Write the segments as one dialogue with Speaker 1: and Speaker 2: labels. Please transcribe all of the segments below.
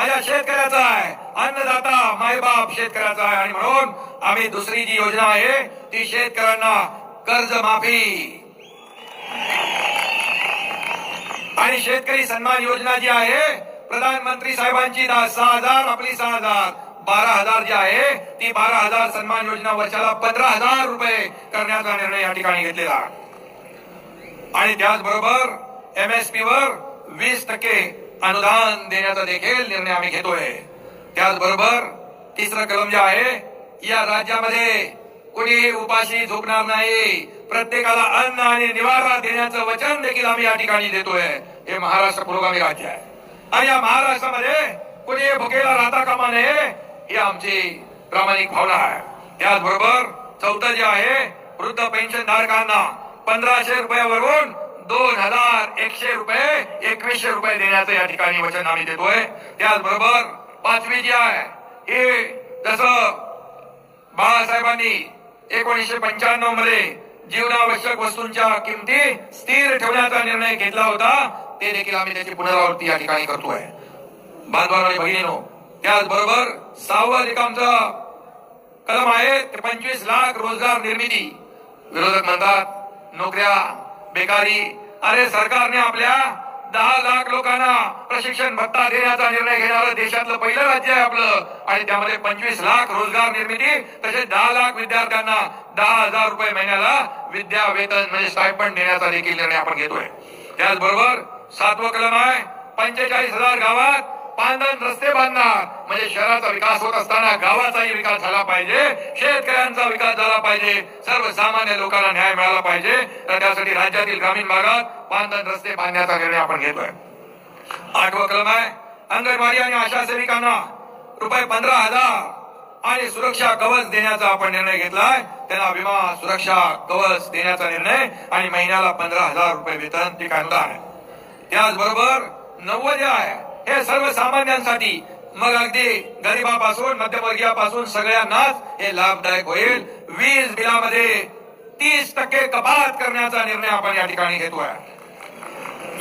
Speaker 1: माझ्या शेतकऱ्याचा आहे. अन्नदाता मायबाप शेतकऱ्याचा आहे. आणि म्हणून आम्ही दुसरी जी योजना आहे ती शेतकऱ्यांना कर्ज माफी आणि शेतकरी सन्मान योजना जी आहे प्रधानमंत्री साहेबांची सहा हजार आपली सहा हजार. बारा हजार जी आहे ती बारा हजार सन्मान योजना वर्षाला पंधरा हजार रुपये करण्याचा निर्णय या ठिकाणी घेतलेला आणि त्याचबरोबर पी वर वीस टक्के अनुदान देण्याचा देखील निर्णय आम्ही घेतोय. त्याचबरोबर तिसरं कलम जे आहे या राज्यामध्ये कोणी उपाशी झोपणार नाही. प्रत्येकाला अन्न आणि निवारा देण्याचं वचन देखील आम्ही या ठिकाणी देतोय. हे महाराष्ट्र पुरोगामी राज्य आहे. आणि या महाराष्ट्रामध्ये कोणी भुकेला राहता कामा नये ही आमची प्रामाणिक भावना आहे. त्याचबरोबर चौथं जे आहे वृद्ध पेन्शन धारकांना पंधराशे रुपयावरून दोन हजार एकशे रुपये एकवीसशे रुपये देण्याचं या ठिकाणी वचन आम्ही देतोय. त्याचबरोबर पाचवी जी आहे ही जसं बाळासाहेबांनी एकोणीसशे पंच्याण्णवमध्ये जीवनावश्यक वस्तूंच्या किमती स्थिर ठेवण्याचा निर्णय घेतला होता ते देखील आम्ही त्याची पुनरावृत्ती या ठिकाणी करतोय. बांधवांनो बहिणीनो त्याचबरोबर सहावं एक कलम आहे ते पंचवीस लाख रोजगार निर्मिती. विरोधक म्हणतात नोकऱ्या बेकारी. अरे सरकारने आपल्या दहा लाख लोकांना प्रशिक्षण भत्ता देण्याचा निर्णय घेणारं देशातलं पहिलं राज्य आहे आपलं. आणि त्यामध्ये पंचवीस लाख रोजगार निर्मिती तसेच दहा लाख विद्यार्थ्यांना दहा हजार रुपये महिन्याला विद्या वेतन म्हणजे स्टायपंड देण्याचा देखील निर्णय आपण घेतोय. त्याचबरोबर सातवं कलम आहे पंचेचाळीस हजार गावात पांधन रस्ते बांधणार. म्हणजे शहराचा विकास होत असताना गावाचाही विकास झाला पाहिजे शेतकऱ्यांचा विकास झाला पाहिजे सर्वसामान्य लोकांना न्याय मिळाला पाहिजे. तर त्यासाठी राज्यातील ग्रामीण भागात पांधन रस्ते बांधण्याचा निर्णय आपण घेतोय. आठवा क्रम आहे अंगणवाडी आणि आशा सेविकांना रुपये पंधरा हजार आणि सुरक्षा कवच देण्याचा आपण निर्णय घेतलाय. त्यांना विमा सुरक्षा कवच देण्याचा निर्णय आणि महिन्याला पंधरा हजार रुपये वेतन ते काढला आहे त्याचबरोबर नव्वद आहे हे सर्वसामान्यांसाठी मग अगदी गरिबापासून मध्यमवर्गीयापासून सगळ्यांनाच हे लाभदायक होईल. वीज बिलामध्ये तीस टक्के कपात करण्याचा निर्णय आपण या ठिकाणी घेतोय.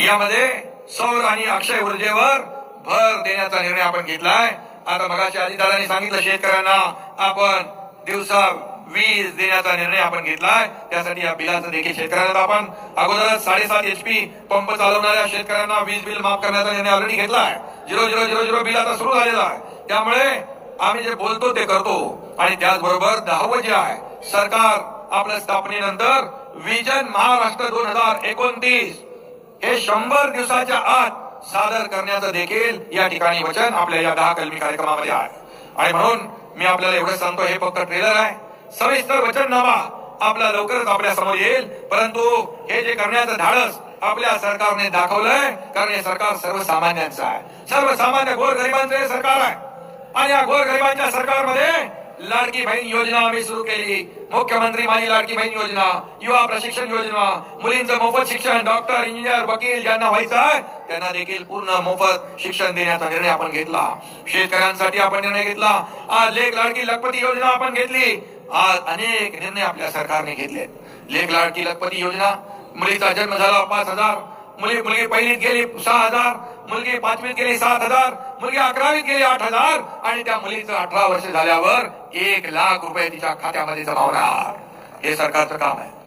Speaker 1: यामध्ये सौर आणि अक्षय ऊर्जेवर भर देण्याचा निर्णय आपण घेतलाय. आता मगाशी अजितदादांनी सांगितलं शेतकऱ्यांना आपण दिवसा वीज देण्याचा निर्णय आपण घेतलाय. त्यासाठी या बिलाचं देखील शेतकऱ्यांना आपण अगोदर साडेसात एचपी पंप चालवणाऱ्या शेतकऱ्यांना वीज बिल माफ करण्याचा निर्णय ऑलरेडी घेतलाय. Zero zero zero zero bill आता सुरू झालेला आहे. त्यामुळे आम्ही जे बोलतो ते करतो. आणि त्याचबरोबर दहावं जे आहे सरकार आपल्या स्थापनेनंतर विजन महाराष्ट्र दोन हजार एकोणतीस हे शंभर दिवसाच्या आत सादर करण्याचं देखील या ठिकाणी वचन आपल्या या दहा कलमी कार्यक्रमामध्ये आहे. आणि म्हणून मी आपल्याला एवढं सांगतो हे फक्त ट्रेलर आहे. सविस्तर वचननामा आपला लवकरच आपल्यासमोर येईल. परंतु हे जे करण्याचं धाडस आपल्या सरकारने दाखवलंय कारण हे सरकार सर्वसामान्यांचं आहे. सर्वसामान्य गोरगरिबांचं हे सरकार आहे. आणि या गोरगरिबांच्या सरकारमध्ये लाडकी बहीण योजना आम्ही सुरू केली. मुख्यमंत्री माझी लाडकी बहीण योजना युवा प्रशिक्षण योजना मुलींचं मोफत शिक्षण डॉक्टर इंजिनियर वकील ज्यांना व्हायचं आहे त्यांना देखील पूर्ण मोफत शिक्षण देण्याचा निर्णय आपण घेतला. शेतकऱ्यांसाठी आपण निर्णय घेतला. आज लेख लाडकी लखपती योजना आपण घेतली. आज अनेक निर्णय आपल्या सरकारने घेतले. लेख लाडकी लखपती योजना मुलीचा जन्म झाला पाच हजार मुली मुलगी पहिलीत गेली सहा हजार मुलगी पाचवीत गेली सात हजार मुलगी अकरावीत गेली आठ हजार आणि त्या मुलीचं अठरा वर्ष झाल्यावर एक लाख रुपये तिच्या खात्यामध्ये जमा होणार. हे सरकारचं काम आहे.